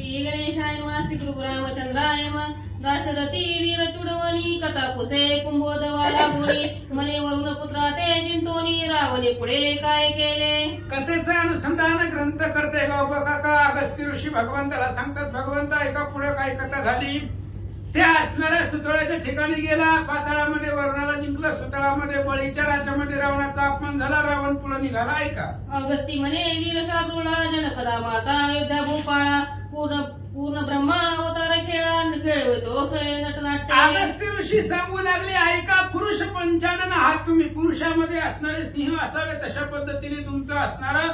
श्री गणेशाय श्री दाशरथी वीर चुडवणी कथा पुसे कुंभोदवाला मुनी मने वरुण पुत्रा ते चिंतोनी रावले पुढे काय केले? कथेचं अनुसंधान ग्रंथ करते काका अगस्ती ऋषी भगवंताला सांगतात भगवंत ऐका पुढे काय कथा झाली. त्या असणाऱ्या सुतळाच्या ठिकाणी गेला पाताळामध्ये वरुणाला जिंकलं सुतळामध्ये बळीच्या राज्यामध्ये रावणाचा अपमान झाला रावण पुढे निघाला ऐका. अगस्ती म्हणे वीर शार्दूला जनकदा माता अयोध्या भूपाळा पूर्ण पूर्ण ब्रह्मा अवतार खेळा खेळवतो नटनाट्य. अगस्ती ऋषी सांगू लागले ऐका पुरुष पंचानन आहात तुम्ही. पुरुषामध्ये असणारे सिंह असावे तशा पद्धतीने तुमचं असणारा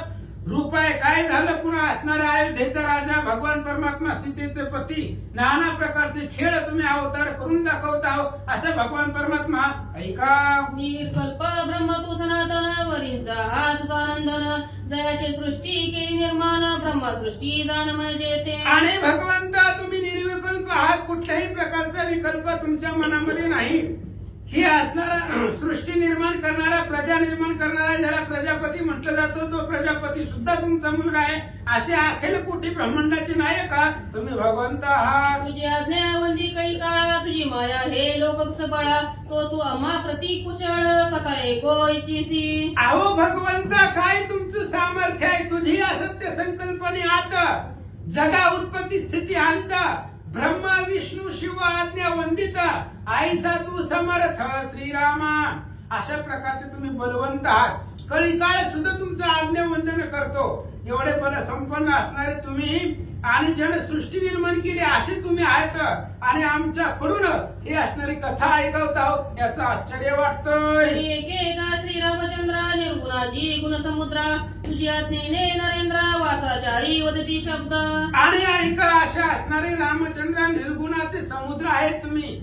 रूप आहे काय झालं? पुन्हा असणाऱ्या अयोध्येचा राजा भगवान परमात्मा सीतेचे पती. नाना प्रकारचे खेळ तुम्ही अवतार करून दाखवता असं भगवान परमात्मा ऐका. निर्कल्प ब्रह्म तू सनातन वरींचा हा तुझा नंदन. जयाची सृष्टी केली निर्माण ब्रह्मा सृष्टी जाण म्हणजे ते आणि भगवंता तुम्ही निर्विकल्प आहात. कुठल्याही प्रकारचा विकल्प तुमच्या मनामध्ये नाही. ही असणारा सृष्टी निर्माण करणारा प्रजा निर्माण करणारा ज्याला प्रजापती म्हटलं जातो तो प्रजापती सुद्धा तुमचा मुलगा आहे. असे अखिल कोटी ब्रह्मांडाचे नायक आहात. तुम्ही भगवंत आहात. तुझी आज्ञा वंदी काही काळा तुझी माया हे लोक बळा. तो तू आम्हा प्रति कुशळ कथा ऐको इच्छिसी. अहो भगवंत काय तुमचं सामर्थ्य आहे? तुझी असत्य संकल्पने आता. जगा उत्पत्ती स्थिती अंत ब्रह्मा विष्णू शिव आज्ञा वंदित आईसा तू समर्थ श्रीरामा. अशा प्रकारचे तुम्ही बलवंत आहात. कळी काळ सुद्धा तुमचं आज्ञा वंदन करतो. एवढे बल संपन्न असणारे तुम्ही आणि ज्याने सृष्टी निर्माण केली असे तुम्ही आहेत आणि आमच्याकडून ही असणारी कथा ऐकवत आहोत याचं आश्चर्य श्री एकेका श्रीरामचंद्र निर्गुणाची गुणसमुद्रा तुझी आज्ञेने नरेंद्र वाचाचारी वदती शब्द. आणि ऐका अशा असणारे रामचंद्र निर्गुणाचे समुद्र आहेत तुम्ही.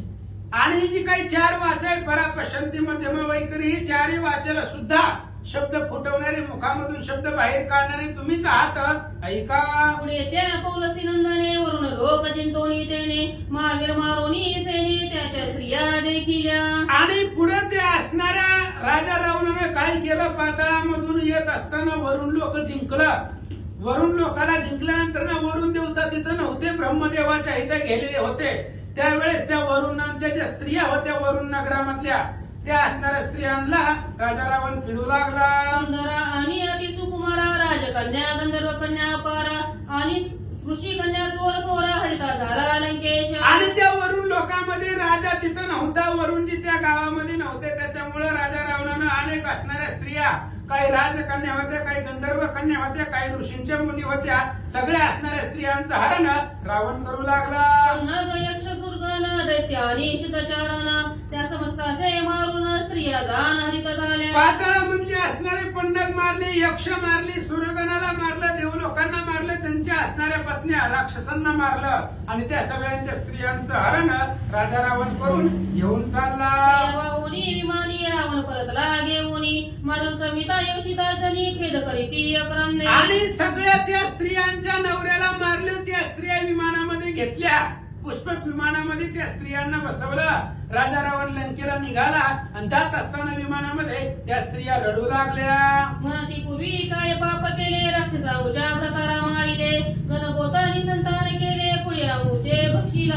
आणि जी काही चार वाचा आहे परा पशंती मध्यम वैखरी ही चारही वाचाला सुद्धा शब्द फुटवणारे मुखामधून शब्द बाहेर काढणारे तुम्हीच आहात. ऐका. पुढे त्या पौलस्ती नंदने वरून लोक चिंतोनी तेने महावीर मारोनी सेने त्याच्या स्त्रिया देखिल्या. आणि पुढे ते असणाऱ्या राजा रावणाने काय केलं? पाताळामधून येत असताना वरून लोक जिंकलं. वरून लोकांना जिंकल्यानंतर ना वरून देवता तिथं नव्हते ब्रह्मदेवाच्या इथे गेलेले होते. त्यावेळेस त्या वरुणांच्या ज्या स्त्रिया होत्या वरुण नगरामधल्या त्या असणाऱ्या स्त्रियांना राजा रावण पिडू लागला. सुंदरा आणि अति सुकुमारा राजकन्या गंधर्व कन्या पारा आणि ऋषी कन्या चोर चोरा हरिता झाला लंकेश आणि त्या वरुण लोकांमध्ये राजा तिथं नव्हता. वरुणजी त्या गावामध्ये नव्हते त्याच्यामुळे राजा रावणानं अनेक असणाऱ्या स्त्रिया काही राजकन्या होत्या काही गंधर्व कन्या होत्या काही ऋषींच्या मुली होत्या सगळ्या असणाऱ्या स्त्रियांचं हरण रावण करू लागला. नग यक्ष सुरगण दैत्य आणि शुद्धचारण त्या समस्ताचे मारून स्त्रिया जाण हरित झाल्या पाताळामधले असणारे पंडक मारले यक्ष मारले सूर्यगणाला मारलं देवलोकांना मारलं त्यांच्या असणाऱ्या पत्न्या राक्षसांना मारलं. आणि त्या सगळ्यांच्या स्त्रियांचं हरण राजा रावण करून घेऊन चालला. वाहुनी विमानी रावण परतला घेऊनी मारून प्रमिता जनी खेद करीती अक्रंदे. आणि सगळ्या त्या स्त्रियांच्या नवऱ्याला मारले त्या स्त्रिया विमानामध्ये घेतल्या. पुष्पक विमानामध्ये त्या स्त्रियांना बसवलं. राजा रावण लंकेला निघाला आणि जात असताना विमानामध्ये त्या स्त्रिया रडू लागल्या. म्हणती पूर्वी काय पाप केले? राक्षसाऊच्या व्रताला मारिले. गणगोतानी संतान केले. पुढे भक्षीला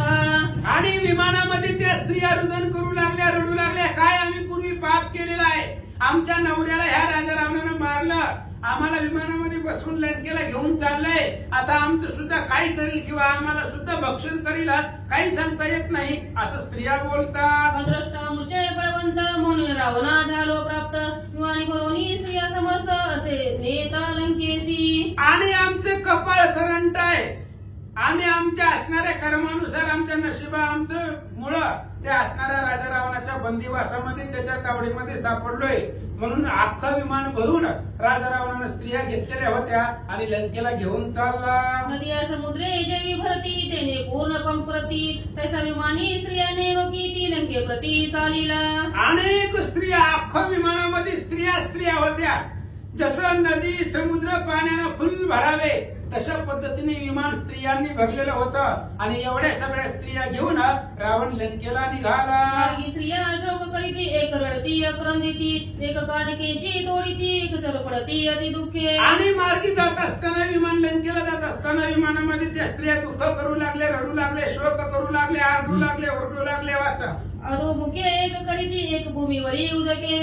आणि विमानामध्ये त्या स्त्रिया रुदन करू लागल्या रडू लागल्या. काय आम्ही पूर्वी पाप केलेला आहे? आमच्या नवऱ्याला ह्या राजा रावणानं मारलं. आम्हाला विमानामध्ये बसवून लंकेला घेऊन चाललंय. आता आमचं सुद्धा काय करील किंवा आम्हाला सुद्धा भक्षण करील काही सांगता येत नाही असं स्त्रिया बोलतात. अद्रष्टा मुचे बळवंत म्हणून रावणा झालो प्राप्त. स्त्रिया समस्त असे नेता लंकेसी. आणि आमचं कपाळ करंट आहे. आम्ही आमच्या असणाऱ्या कर्मानुसार आमच्या नशिबा आमचं मुळं. त्या असणाऱ्या राजा रावणाच्या बंदिवासामध्ये त्याच्या तावडीमध्ये सापडलोय. म्हणून अख्खं विमान भरून राजा रावणानं स्त्रिया घेतलेल्या होत्या आणि लंकेला घेऊन चालला. नदिया समुद्रे जेवी भरती तेने पूर्ण पंप्रती तैसा विमानी स्त्रियाने ती लंके प्रती चालिला. अनेक स्त्रिया अख्खं विमानामध्ये स्त्रिया स्त्रिया होत्या. जसं नदी समुद्र पाण्यानं फुल भरावे तशा पद्धतीने विमान स्त्रियांनी भरलेलं होतं. आणि एवढ्या सगळ्या स्त्रिया घेऊन रावण लंकेला निघाला. मार्गी स्त्रिया शोक करीती एक रडती एक एक काटकेशी तोडीती एक सरपडती अति दुःखे. आणि मार्गी जात असताना विमान लंकेला जात असताना विमानामध्ये त्या स्त्रिया दुःख करू लागले रडू लागले शोक करू लागले आरडू लागले ओरडू लागले वाचा. अधोमुखे एक करीती एक भूमीवरी उदके.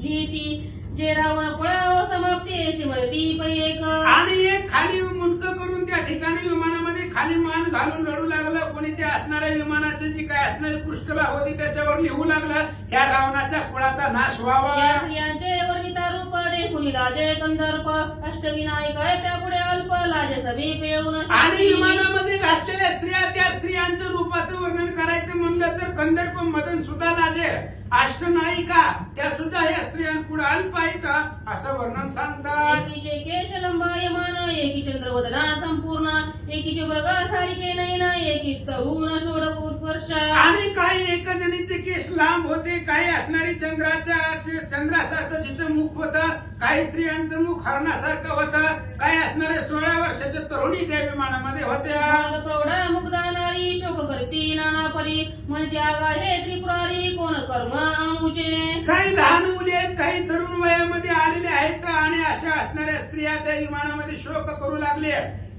लिहिती जे रावण पळाव समाप्ती सिमरती पै एक. आणि एक खाली मुंडक करून त्या ठिकाणी विमानामध्ये खाली मान घालून रडू लागलं. कोणी त्या असणाऱ्या विमानाची जी काय असणारी पृष्ठभाग होती त्याच्यावर लिहू लागलं. ह्या रावणाच्या कुळाचा नाश व्हावा. या स्त्रियांचे वर्णिता रूप देखुन लाजे कंदर्प अष्टविनायक आहे त्यापुढे अल्प. लाजे समीप येऊन आणि. विमानामध्ये घातलेल्या स्त्रिया त्या स्त्रियांचं रूपाचं वर्णन करायचं म्हणलं तर कंदर्प मदन सुद्धा लाजे अष्टनायिका त्या सुद्धा या स्त्रियांपुढे अल्प आहेत असं वर्णन सांगतात. एकीचे केश लंबायमान एकी चंद्रवदना संपूर्ण एकीचे मृगा सारिके नयन एकीच तरुण षोडपूर वर्ष आणि काही एक जणीचे केस लांब होते काही असणारी चंद्राच्या चंद्रासारखं जिचं मुख होतं काही स्त्रियांचं मुख हरणासारखं होतं काही असणारे सोळा वर्षाच्या तरुणी त्या विमानामध्ये होत्या. प्रौढा मुग्धा नारी शोक करती नाना परी मन त्यागा हे त्रिपुरारी कोण कर्म आमुचे काही लहान मुली आहेत काही तरुण वयामध्ये आलेले आहेत आणि अशा असणाऱ्या स्त्रिया त्या विमानामध्ये शोक करू लागले.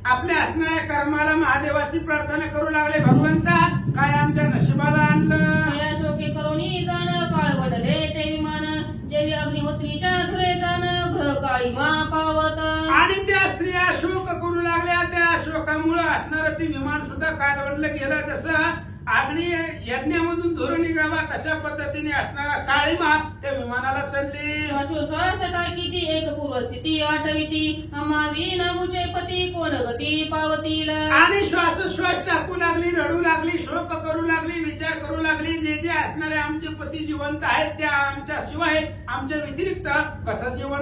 आपल्या असणाऱ्या कर्माला महादेवाची प्रार्थना करू लागले. भगवंता काय आमच्या नशिबाला आणलं? या शोके करोनी जाण काळ वडले. ते विमान जेवी अग्निहोत्रीच्या धुरे जाण ग्रह काळी मा पावत. आणि त्या स्त्रिया शोक करू लागल्या. त्या शोकामुळे असणारं ते विमान सुद्धा कालवडलं गेलं. जसं अग्नी यज्ञामधून धुरून निघावा तशा पद्धतीने असणारा काळीमा त्या विमानाला चढली. श्वासोश्वास टाकीती एक पूर्वस्थिती आठविती. अमावी नामुचे पती कोण गती पावतील? आणि श्वासोश्वास टाकू लागली रडू लागली शोक करू लागली विचार करू लागली. जे जे असणारे आमचे पती जिवंत आहेत त्या आमच्या शिवाय आमच्या व्यतिरिक्त कसं जीवन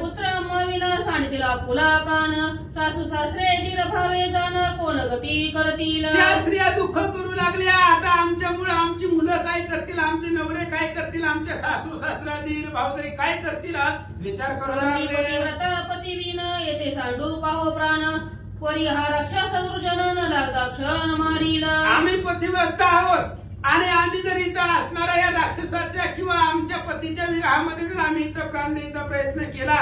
पुत्र अमाविना सांडतीला फुला प्राण. सासू सासरे दीर भावे जाण कोण गती करतील? त्या स्त्रिया दुःख करू लागल्या. आता आमच्यामुळे आमची मुलं काय करतील? आमचे नवरे काय करतील? आमच्या सासू सासरा दीर भाऊजाई काय करतील? विचार करू लागले. पतिव्रता पतिविन येते सांडू पाहो प्राण. परी हा राक्षस दुर्जन न लागता क्षण मारील. आम्ही पतिव्रता आहोत. आणि आम्ही जर इथं असणाऱ्या या राक्षसाच्या किंवा आमच्या पतीच्या विराहामध्ये जर आम्ही इथं प्राण द्यायचा प्रयत्न केला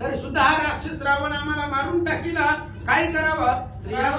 तरी सुद्धा हा राक्षस रावण आम्हाला मारून टाकीला. काय करावं? स्त्रिया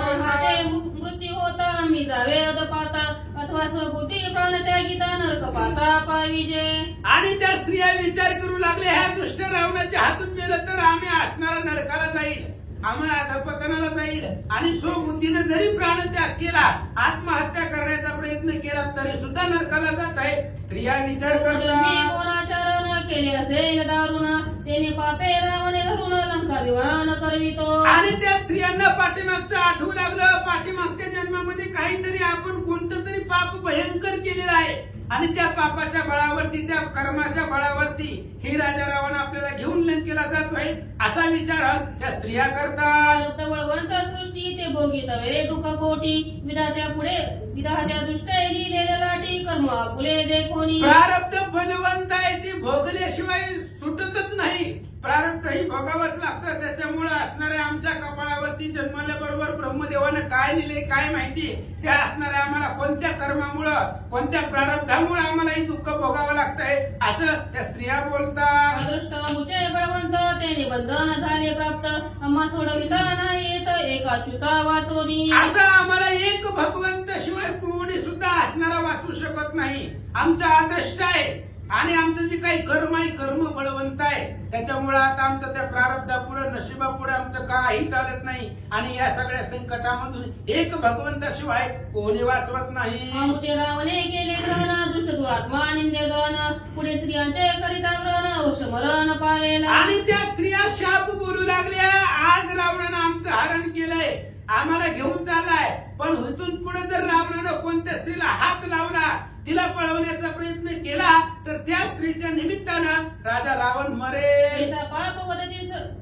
मृत्यू होता मी जावे अदपाता अथवा स्वभूती प्राण त्यागिता नरक पाता पाविजे आणि त्या स्त्रिया विचार करू लागल्या ह्या दुष्ट रावणाच्या हातून गेलं तर आम्ही असणारा नरकाला जाईल. आम्हाला अधपतनाला जाईल. आणि स्वबुद्धीने जरी प्राण त्याग केला आत्महत्या करण्याचा प्रयत्न केला तरी सुद्धा नरकाला जात आहे. स्त्रिया विचार करतात केले असेल दारुण? तेने पापे रावणे धरून लंका विमान करवितो. आणि त्या स्त्रियांना पाठीमागचं आठवू लागलं. पाठीमागच्या जन्मामध्ये काहीतरी आपण कोणतं तरी पाप भयंकर केलेलं आहे. आणि त्या पापाच्या बळावरती त्या कर्माच्या बळावरती हे राजा रावण आपल्याला घेऊन लंकेला जातोय असा विचार त्या स्त्रिया करतात. बळवंत सृष्टी ते भोगितवे दुःख कोटी विधात्या पुढे विधात्या दृष्ट लिहिलेल्या लाटी कर्म आपुले देखोनी प्रारब्ध फलवंत आहे ती भोगल्याशिवाय सुटतच नाही. प्रारब्ध ही भोगावंच लागतं त्याच्यामुळे असणाऱ्या आमच्या कपाळावरती जन्मल्याबरोबर ब्रह्मदेवानं काय लिहिले काय माहिती? त्या असणाऱ्या आम्हाला कोणत्या कर्मामुळं कोणत्या प्रारब्धामुळे आम्हाला ही दुःख भोगावं लागतंय? असं त्या स्त्रिया बोलतात. अदृष्ट मुचे बळवंत ते बंधन झाले प्राप्त. आम्हा सोडविता नाही येत एकाच्युता वाचोनी. आता आम्हाला एक भगवंत शिवाय कोणी सुद्धा असणारा वाचू शकत नाही. आमचा आदर्श आहे. आणि आमचं जे काही कर्म आहे कर्म बळवंत आहे त्याच्यामुळे आता आमचं त्या प्रारब्धापुढे नशिबापुढे आमचं काही चालत नाही. आणि या सगळ्या संकटामधून एक भगवंताशिवाय कोणी वाचवत नाही. आमुचे रावणे केले ग्रहण दुष्ट दुरात्मा निंदे गण पुढे स्त्रियांचे करिता ग्रहण पावेला आणि त्या स्त्रिया शाप बोलू लागल्या. आज रावणानं आमचं हरण केलंय. आम्हाला घेऊन चाललाय. पण इथून पुढे जर रावणानं कोणत्या स्त्रीला हात लावला तिला पळवण्याचा प्रयत्न केला तर त्या स्त्रीच्या निमित्तानं राजा रावण मरेल.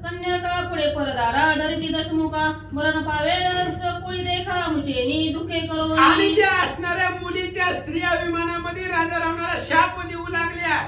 कन्या पुढे परदारा धरती दशमुखा मरण पावेल सकुळी देखा मुचेनी दुखे करो आणि त्या असणाऱ्या मुली त्या स्त्रिया विमानामध्ये राजा रावणाला शाप देऊ लागल्या.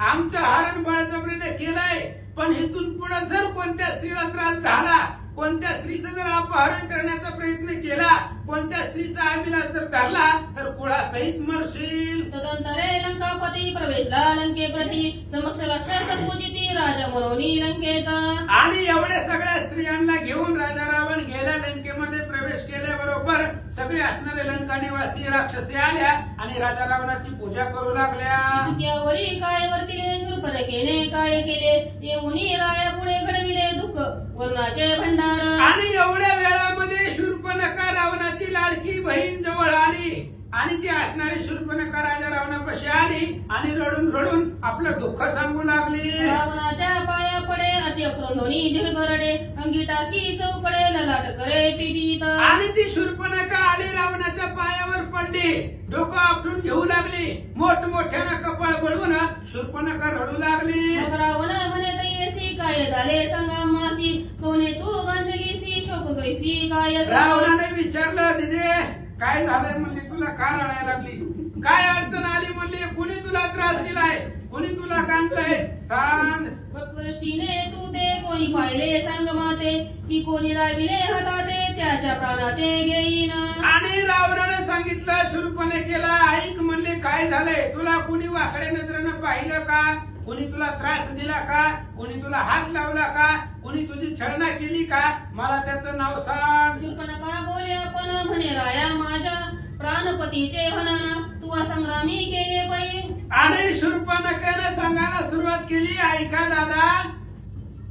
आमचं हरण बळजबरीने केलंय पण इथून पुढे जर कोणत्या स्त्रीला त्रास झाला कोणत्या स्त्रीचं जर अपहरण करण्याचा प्रयत्न केला कोणत्या स्त्रीचा अभिलाष जर धरला तर कुळासहित मरशील. तदंतरे लंकापती प्रवेशला लंके प्रती समक्ष लक्षात पूजिती राजा मनोनी लंकेचा. आणि एवढ्या सगळ्या स्त्रियांना घेऊन राजा रावण गेल्या लंकेमध्ये प्रवेश केल्याबरोबर सगळे असणारे लंका निवासी राक्षसी आल्या आणि राजा रावणाची पूजा करू लागल्या. त्यावरी काय वर्तिले शूर्पणखेने काय केले येऊनी राया पुढे घडविले दुःख. वर्णाचे भंडार. आणि एवढ्या वेळामध्ये शूर्पणखा रावणाची लाडकी बहीण जवळ आली. आणि ती असणारी शूर्पणखा राजा रावणापाशी आली आणि रडून रडून आपलं दुःख सांगू लागली. रावणाच्या पाया पडे अति अक्रोधोनी दीर्घ रडे अंगी टाकी चौकडे ललाट करे पिटीत आणि ती शूर्पणखा आली रावणाच्या पायावर पडली. डोकं आपटून घेऊ लागली. मोठमोठ्यानं कपाळ बळून शूर्पणखा रडू लागली. मग रावण म्हणे तयेसी काय झाले? सांगा मासी. कोणे तू? गांजलीसी शोक कैसी काय? रावणाने विचारलं दिदे काय झालंय म्हणले? तुला का रडायला लागली? काय अडचण आली म्हणले? कुणी तुला त्रास दिलाय? कुणी तुला काढलंय सांग. दृष्टीने तू ते कोणी पाहिले सांग माते. की कोणी दाबिले हाताते त्याच्या प्राणाते घेईन. आणि रावणाने सांगितलं शूरपणे केला. ऐक म्हणले काय झालंय? तुला कुणी वाकड्या नजरेनं पाहिलं का? कुणी तुला त्रास दिला का? कुणी तुला हात लावला का? कुणी तुझी छळना केली का? मला त्याचं नाव सांग. शूर्पणखा बोले आपण? म्हणे राया माझ्या प्राणपतीचे हनन. तुवा संग्रामी केले पै आणि शूर्पणखानं सांगायला सुरुवात केली. ऐका दादा.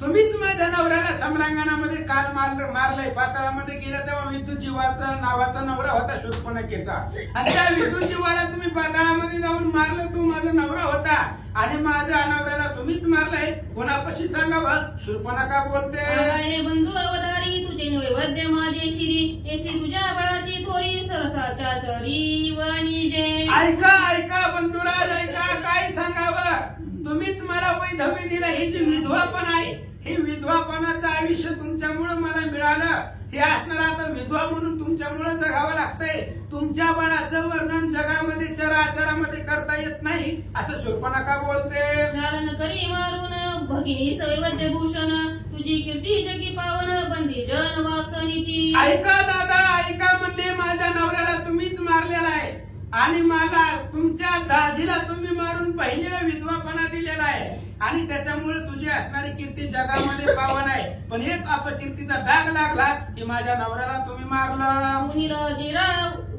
तुम्हीच माझ्या नवऱ्याला सम्रांगणामध्ये काल मारलं मारलंय. पाताळामध्ये गेला तेव्हा विद्युत जीवाचा नावाचा नवरा होता शूर्पणखेचा आणि त्या विद्युत जीवाला तुम्ही पाताळामध्ये जाऊन मारलं तू माझा नवरा होता. आणि माझ्या नवऱ्याला तुम्हीच मारलंय. कोणापाशी सांगावं? शूर्पणखा बोलते? हे बंधू अवधारी तुझे नैवेद्य माझे शिरी. एसी तुझ्या बळाची थोरी सरसाच्या चरी वाणी जे. ऐका ऐका बंधुराज ऐका काय सांगावं? तुम्हीच मला वैधव्य दिलं ही जी विधवापण आहे हे विधवापणाचं आयुष्य तुमच्यामुळे मला मिळालं. हे असणार आता विधवा म्हणून तुमच्यामुळे जगावं लागतंय. तुमच्या बाळाचं वर्णन जगामध्ये चराचरामध्ये करता येत नाही असं शूर्पणखा बोलते? शालन करी मारून भगिनी सैवद्य भूषण तुझी कीर्ती जगी पावन बंदी जन वाक नीती ऐका दादा ऐका म्हणले माझ्या नवऱ्याला तुम्हीच मारलेला आहे. आणि मला तुमच्या दाजीला तुम्ही मारून बहिणीला विधवापणा दिलेला आहे. आणि त्याच्यामुळे तुझी असणारी कीर्ती जगामध्ये पावन आहे. पण एक अपकीर्तीचा डाग लागला की माझ्या नवऱ्याला तुम्ही मारलं. मुनी राजीरा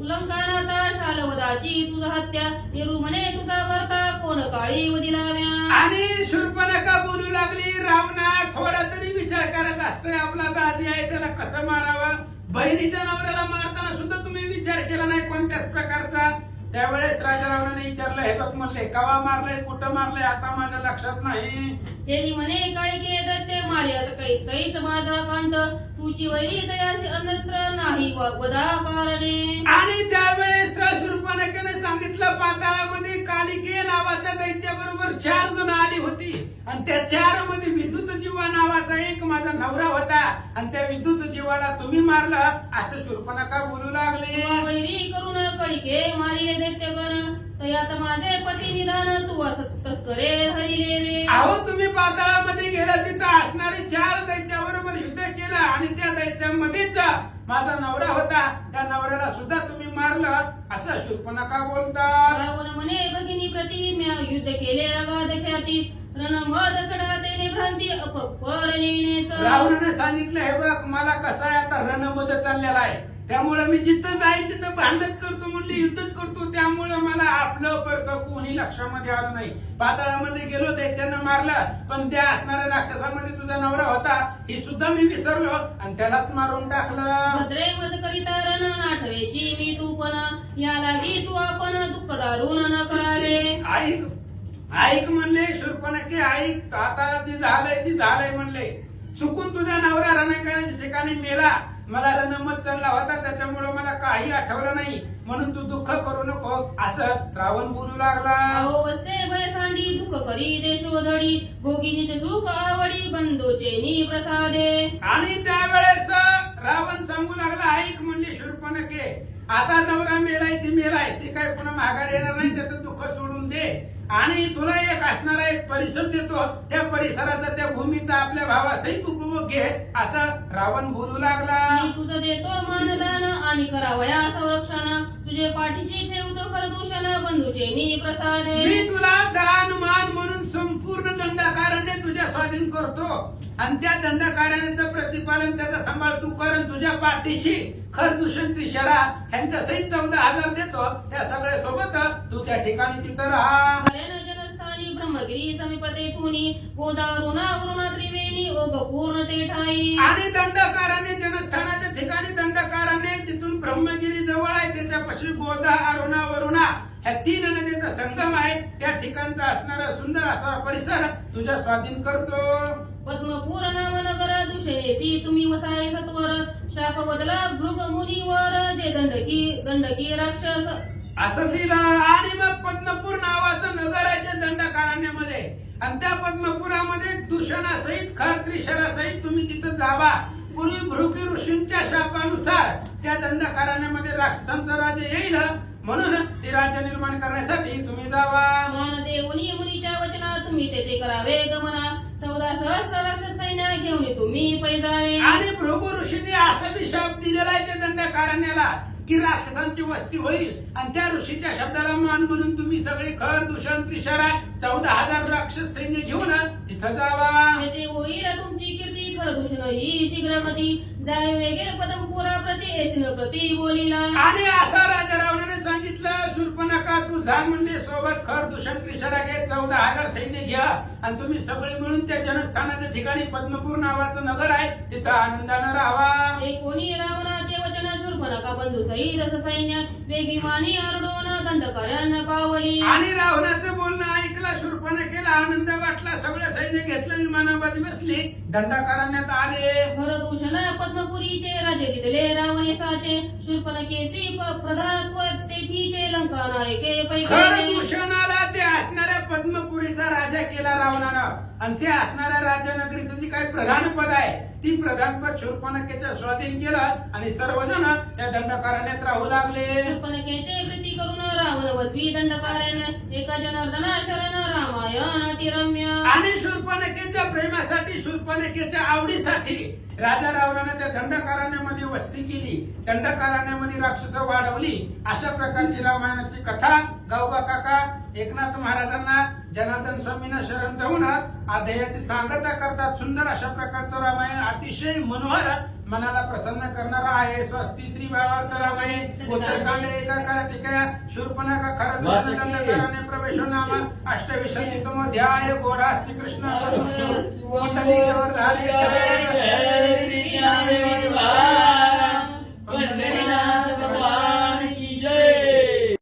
उलंकानाता शालवदाची तुझा हत्या. निरु म्हणे तुझा वर्ता कोण काळी वदिलाव्या आणि शूर्पणखा बोलू लागली? रावणा थोडा तरी विचार करत असतोय आपला दाजी आहे त्याला कसं मारावं? बहिणीच्या नवऱ्याला मारताना सुद्धा तुम्ही विचार केला नाही कोणत्याच प्रकारचा. त्यावेळेस राजा रावणाने विचारलं हे बघ म्हणले कवा मारलंय कुठं मारलंय? आता माझ्या लक्षात नाही. तेरी म्हणे काळके दैत्य मार्यात कै कैच माझा कांत तुची वैरी दयासी अन्यत्र नाही वदा कारणे. आणि त्यावेळेस शूर्पणखेने सांगितलं पाताळामध्ये कालिके नावाच्या दैत्याबरोबर चार जण आली होती. आणि त्या चारमध्ये विद्युत जीवा नावाचा एक माझा नवरा होता. आणि त्या विद्युत जीवाला तुम्ही मारलं असं शूर्पणखा बोलू लागले? वैरी करून कळिके मारिले दैत्यगण तयात माझे पती निदान तू असत तस्करे हरिले रे. अहो तुम्ही पाताळामध्ये गेला तिथं असणारे चार दैत्याबरोबर युद्ध केलं आणि त्या दैत्यामध्येच माझा नवरा होता. त्या नवऱ्याला सुद्धा तुम्ही मारलं असं शूर्पणखा बोलतात रावण म्हणे भगिनी प्रति युद्ध केले अगाध ख्याती रणमद भ्रांती अपपर रावणाने सांगितलं हे बघ मला कसं आहे आता रणमध चाललेला आहे. त्यामुळे मी जिथं जाईल तिथं भांडणच करतो म्हणले युद्धच करतो. त्यामुळे मला आपलं परक कोणी लक्षामध्ये आलं नाही. पाताळामध्ये गेलो ते त्यानं मारलं. पण त्या असणाऱ्या राक्षसामध्ये तुझा नवरा होता हे सुद्धा मी विसरलो आणि त्यालाच मारून टाकलं. भद्रे मज कविता रण नाठवेची मी तू पण. या लागी तू आपण दुःख दारुण न करावे. ऐक ऐक म्हणले शूर्पणखे ऐक. आता जी झालंय ती झालंय म्हणले. चुकून तुझा नवरा रणांगणाच्या ठिकाणी मेला. मला रणमत चढला होता त्याच्यामुळे मला काही आठवलं नाही. म्हणून तू दुःख करू नको. असं रावण बोलू लागला. अहो वसे भय सांडी दुःख करी देशोधडी भोगिनीचे सुख आवडी बंधूचे नी प्रसादे आणि त्यावेळेस रावण सांगू लागला ऐक म्हणले शूर्पणखे आता नवरा मेलाय ती मेलाय ती काय पुन्हा माघार येणार नाही त्याचं दुःख सोडून दे. आणि तुला एक असणारा एक परिसर देतो. त्या परिसराचा त्या भूमीचा आपल्या भावासहित उपभोग घे असं रावण बोलू लागला. मी तुझं देतो मानदान आणि करावया संरक्षण तुझे पाठीशी ठेवतो खरदूषण बंधूचे नी प्रसादे. मी तुला दान मान म्हणून संपूर्ण दंडाकारण्य तुझ्या स्वाधीन करतो. आणि त्या दंडाकारण्याचं प्रतिपालन त्याचा सांभाळ तू कर तुझ्या पाठीशी. खरदूषण त्रिशरा ह्यांच्या सहित चौदा हजार देतो. त्या सगळ्या सोबत तू त्या ठिकाणी तिथं राहा. जनस्थानी ब्रह्मगिरी समीपते तुनी गोदावरुणा वरुणा त्रिवेणी ओग पूर्ण ते ठाई आणि दंडकाराने जनस्थानाच्या ठिकाणी दंडकाराने तिथून ब्रह्मगिरी जवळ आहे. त्याच्यापाशी गोदा अरुणा वरुणा ह्या तीन नदीचा संगम आहे. त्या ठिकाणचा असणारा सुंदर असा परिसर तुझ्या स्वाधीन करतो. पद्मपूर नाम नगर दुषयेसी तुम्ही वसाय सत्वर शाप बदला भृग मुनीवर जे दंडकी दंडकी राक्षस. असं दिलं आणि मग पद्मपूर नावाचं नगर आहे त्या दंडकारण्यामध्ये आणि त्या पद्मपुरामध्ये दूषणासहित खर त्रिशरासहित तुम्ही तिथं जावा. पूर्वी भृगी ऋषींच्या शापानुसार त्या दंडकारण्यामध्ये राक्षसांचा राज्य येईल. म्हणून ते राज्य निर्माण करण्यासाठी तुम्ही जावा. मान देवनी मुनीच्या वचना तुम्ही तेथे करावे. गमना चौदा सहस्र राक्षस सैन्य घेऊन तुम्ही पैजावे. आणि भृगु ऋषीने असा शाप दिलेला आहे त्या दंडकारण्याला की राक्षसांची वस्ती होईल. आणि त्या ऋषीच्या शब्दाला मान म्हणून तुम्ही सगळे खर दूषण त्रिशरा चौदा हजार राक्षस सैन्य घेऊन तिथं जावा. तेथे होईल तुमची कीर्ती खरदूषण ही शीघ्रगती जाय वेगे पदमपुरा प्रति येसिन प्रति बोलिला. आणि असा राजा रावणाने सांगितलं शूर्पणखा तू जा म्हणले सोबत खर दूषण त्रिशरा घे चौदा हजार सैन्य घ्या. आणि तुम्ही सगळे मिळून त्या जनस्थानाच्या ठिकाणी पद्मपूर नावाचं नगर आहे तिथं आनंदानं राहावा. एक कोणी रावणाचे वचन? शूर्पणखा बंधू सहित असं सैन्य वेगीमानी आरडून दंडकऱ्यांना पावली. आणि रावणाचं बोलणं ऐकलं शूर्पणखेला आनंद वाटला सगळं सैन्य घेतलं विमानामध्ये बसली. दंडाकारण्यात आले. खरदूषण पद्मपुरीचे राजे दिले रावणेसाचे शूर्पणखेसी प- प्रधानत्व तेथीचे लंका नायके खर पैकी दूषणाला ते असणाऱ्या पद्मपुरीचा राजा केला रावणानं आणि ते असणाऱ्या राजनगरीचं जे काही प्रधान पद आहे ती प्रधान पद शूर्पणखेच्या स्वाधीन केलं आणि सर्वजण त्या दंडकारण्यात राहू लागले. शूर्पणखेचे प्रीती करून रावण वसवी दंडकारण एका जनार्दना शरण रामायण अतिरम्य. आणि शूर्पणखेच्या प्रेमासाठी शूर्पणखेच्या आवडीसाठी राजा रावणाने त्या दंडकारण्यामध्ये वस्ती केली. दंडकारण्यामध्ये राक्षस वाढवली. अशा प्रकारची रामायणाची कथा गावबा काका एकनाथ महाराजांना जनार्दन स्वामींना शरण जाऊन अध्यायाची सांगता करतात सुंदर अशा प्रकारचं रामायण अतिशय मनोहर मनाला प्रसन्न करणारा आहे. स्वस्ती श्री भावार्थ रामाय उत्तरकांड एका करा टिकया शूर्पणखा खरं दंडकारण्य प्रवेश नाम. अष्टविशती तम ध्याय गोरा श्रीकृष्ण. कुंडलीवर